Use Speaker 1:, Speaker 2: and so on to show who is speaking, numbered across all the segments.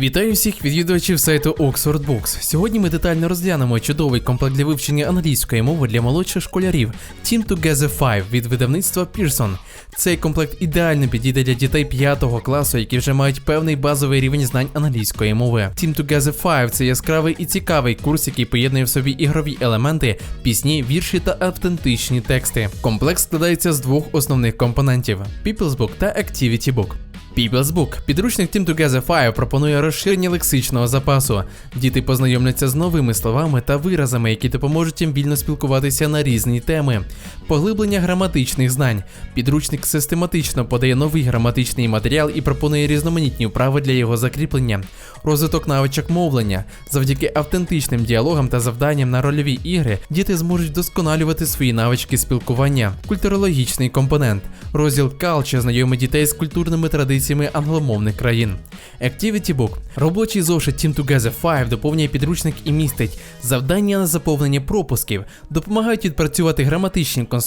Speaker 1: Вітаю всіх відвідувачів сайту Oxford Books. Сьогодні ми детально розглянемо чудовий комплект для вивчення англійської мови для молодших школярів Team Together 5 від видавництва Pearson. Цей комплект ідеально підійде для дітей 5 класу, які вже мають певний базовий рівень знань англійської мови. Team Together 5 це яскравий і цікавий курс, який поєднує в собі ігрові елементи, пісні, вірші та автентичні тексти. Комплект складається з двох основних компонентів: People's Book та Activity Book. People's Book. Підручник Team Together 5 пропонує розширення лексичного запасу. Діти познайомляться з новими словами та виразами, які допоможуть їм вільно спілкуватися на різні теми. Поглиблення граматичних знань. Підручник систематично подає новий граматичний матеріал і пропонує різноманітні вправи для його закріплення. Розвиток навичок мовлення. Завдяки автентичним діалогам та завданням на рольові ігри діти зможуть вдосконалювати свої навички спілкування. Культурологічний компонент. Розділ Culture знайомить дітей з культурними традиціями англомовних країн. Activity Book. Робочий зошит Team Together 5 доповнює підручник і містить завдання на заповнення пропусків, допомагають відпрацювати граматичні конструкції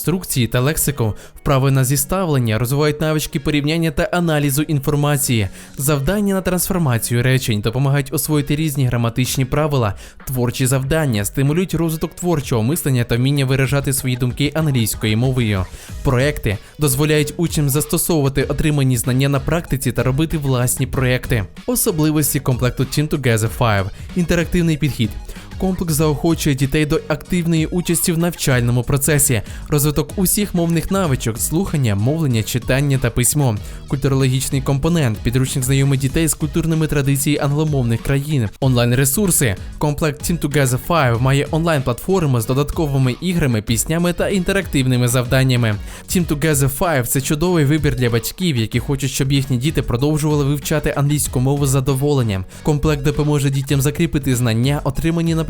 Speaker 1: та лексику, вправи на зіставлення, розвивають навички порівняння та аналізу інформації, завдання на трансформацію речень, допомагають освоїти різні граматичні правила, творчі завдання, стимулюють розвиток творчого мислення та вміння виражати свої думки англійською мовою. Проекти дозволяють учням застосовувати отримані знання на практиці та робити власні проекти. Особливості комплекту Team Together 5. Інтерактивний підхід. Комплекс заохочує дітей до активної участі в навчальному процесі, розвиток усіх мовних навичок, слухання, мовлення, читання та письмо, культурологічний компонент, підручник знайомить дітей з культурними традиціями англомовних країн, онлайн-ресурси. Комплект Team Together 5 має онлайн-платформи з додатковими іграми, піснями та інтерактивними завданнями. Team Together 5 – це чудовий вибір для батьків, які хочуть, щоб їхні діти продовжували вивчати англійську мову з задоволенням. Комплект допоможе дітям закріпити знання, отримані на